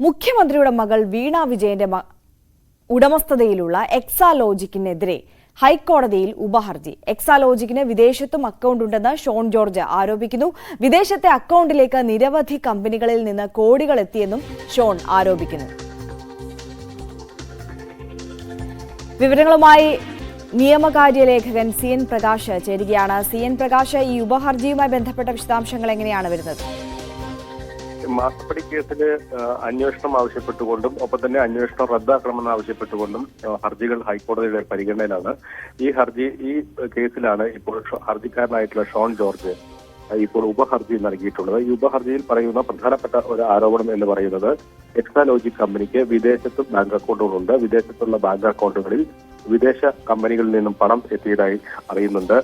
മുഖ്യമന്ത്രിയുടെ മകൾ വീണ വിജയന്റെ ഉടമസ്ഥതയിലുള്ള എക്സാലോജിക്കിനെതിരെ ഹൈക്കോടതിയിൽ ഉപഹർജി. എക്സാലോജിക്കിന് വിദേശത്തും അക്കൗണ്ട് ഉണ്ടെന്ന് ഷോൺ ജോർജ് ആരോപിക്കുന്നു. വിദേശത്തെ അക്കൗണ്ടിലേക്ക് നിരവധി കമ്പനികളിൽ നിന്ന് കോടികൾ എത്തിയെന്നും ഷോൺ ആരോപിക്കുന്നു. വിവരങ്ങളുമായി നിയമകാര്യ ലേഖകൻ സി എൻ പ്രകാശ് ചേരുകയാണ്. സി എൻ പ്രകാശ് ഈ ഉപഹർജിയുമായി ബന്ധപ്പെട്ട വിശദാംശങ്ങൾ എങ്ങനെയാണ് വരുന്നത്? മാസപ്പടി കേസിൽ അന്വേഷണം ആവശ്യപ്പെട്ടുകൊണ്ടും ഒപ്പം തന്നെ അന്വേഷണം റദ്ദാക്കണമെന്ന് ആവശ്യപ്പെട്ടുകൊണ്ടും ഹർജികൾ ഹൈക്കോടതിയുടെ പരിഗണനയിലാണ്. ഈ ഹർജി ഈ കേസിലാണ് ഇപ്പോൾ ഹർജിക്കാരനായിട്ടുള്ള ഷോൺ ജോർജ് ഇപ്പോൾ ഉപഹർജി നൽകിയിട്ടുള്ളത്. ഈ ഉപഹർജിയിൽ പറയുന്ന പ്രധാനപ്പെട്ട ഒരു ആരോപണം എന്ന് പറയുന്നത് എക്സാലോജി കമ്പനിക്ക് വിദേശത്തും ബാങ്ക് അക്കൗണ്ടുകളുണ്ട്. വിദേശത്തുള്ള ബാങ്ക് അക്കൗണ്ടുകളിൽ വിദേശ കമ്പനികളിൽ നിന്നും പണം എത്തിയതായി അറിയുന്നുണ്ട്.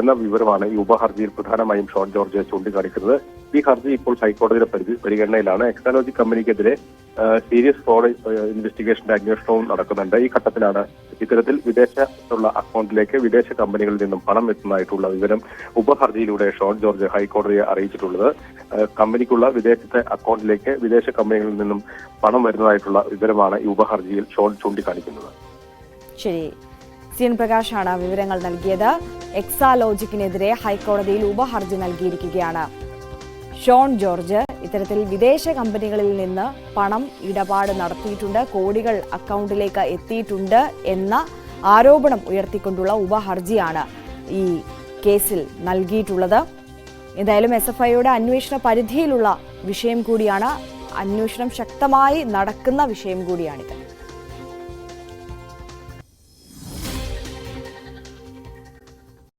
എന്ന വിവരമാണ് ഈ ഉപഹർജിയിൽ പ്രധാനമായും ഷോൺ ജോർജ് ചൂണ്ടിക്കാണിക്കുന്നത്. ഈ ഹർജി ഇപ്പോൾ ഹൈക്കോടതിയുടെ പരിധി പരിഗണനയിലാണ്. എക്സാലോജി കമ്പനിക്കെതിരെ സീരിയസ് ഫ്രോഡ് ഇൻവെസ്റ്റിഗേഷന്റെ അന്വേഷണവും നടക്കുന്നുണ്ട്. ഈ ഘട്ടത്തിലാണ് ഇത്തരത്തിൽ വിദേശത്തുള്ള അക്കൗണ്ടിലേക്ക് വിദേശ കമ്പനികളിൽ നിന്നും പണം എത്തുന്നതായിട്ടുള്ള വിവരം ഉപഹർജിയിലൂടെ ഷോൺ ജോർജ് ഹൈക്കോടതിയെ അറിയിച്ചിട്ടുള്ളത്. കമ്പനിക്കുള്ള വിദേശത്തെ അക്കൗണ്ടിലേക്ക് വിദേശ കമ്പനികളിൽ നിന്നും പണം വരുന്നതായിട്ടുള്ള വിവരമാണ് ഈ ഉപഹർജിയിൽ ഷോൺ ചൂണ്ടിക്കാണിക്കുന്നത്. ശരി സി എൻ പ്രകാശാണ് വിവരങ്ങൾ നൽകിയത്. എക്സാലോജിക്കിനെതിരെ ഹൈക്കോടതിയിൽ ഉപഹർജി നൽകിയിരിക്കുകയാണ്. ഷോൺ ജോർജ് ഇത്തരത്തിൽ വിദേശ കമ്പനികളിൽ നിന്ന് പണം ഇടപാട് നടത്തിയിട്ടുണ്ട് കോടികൾ അക്കൗണ്ടിലേക്ക് എത്തിയിട്ടുണ്ട് എന്ന ആരോപണം ഉയർത്തിക്കൊണ്ടുള്ള ഉപഹർജിയാണ് ഈ കേസിൽ നൽകിയിട്ടുള്ളത്. എന്തായാലും എസ് എഫ് ഐയുടെ അന്വേഷണ പരിധിയിലുള്ള വിഷയം കൂടിയാണ് അന്വേഷണം ശക്തമായി നടക്കുന്ന വിഷയം കൂടിയാണിത്.